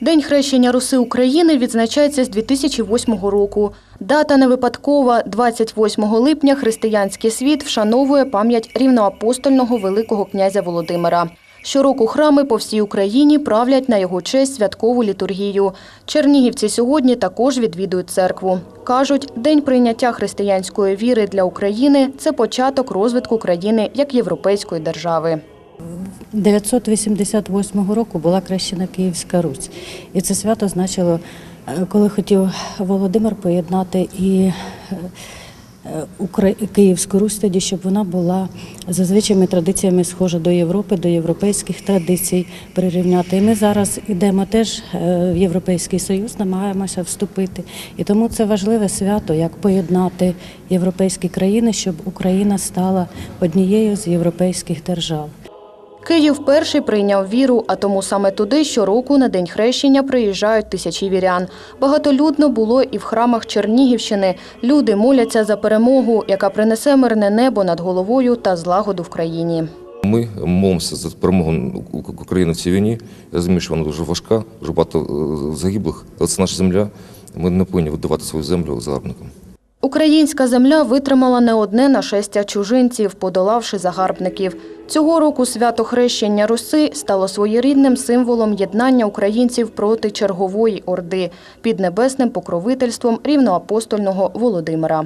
День хрещення Руси України відзначається з 2008 року. Дата не випадкова. 28 липня християнський світ вшановує пам'ять рівноапостольного Великого князя Володимира. Щороку храми по всій Україні правлять на його честь святкову літургію. Чернігівці сьогодні також відвідують церкву. Кажуть, день прийняття християнської віри для України це початок розвитку країни як європейської держави. 988 року була крещена Київська Русь. І це свято значило, е, коли хотів Володимир поєднати і е, Київську Русь тоді, щоб вона була за звичайними традиціями схожа до Європи, до європейських традицій прирівняти. І ми зараз йдемо теж е, в Європейський Союз, намагаємося вступити. І тому це важливе свято, як поєднати європейські країни, щоб Україна стала однією з європейських держав. Київ перший прийняв віру, а тому саме туди щороку на день хрещення приїжджають тисячі вірян. Багатолюдно було і в храмах Чернігівщини. Люди моляться за перемогу, яка принесе мирне небо над головою та злагоду в країні. Ми молимося за перемогу України в цій війні. Я розумію, що вона дуже важка, дуже багато е, загиблих, але це наша земля. Ми не повинні віддавати свою землю загарбникам. Українська земля витримала не одне нашестя чужинців, подолавши загарбників. Цього року свято хрещення Руси стало своєрідним символом єднання українців проти чергової орди під небесним покровительством рівноапостольного Володимира.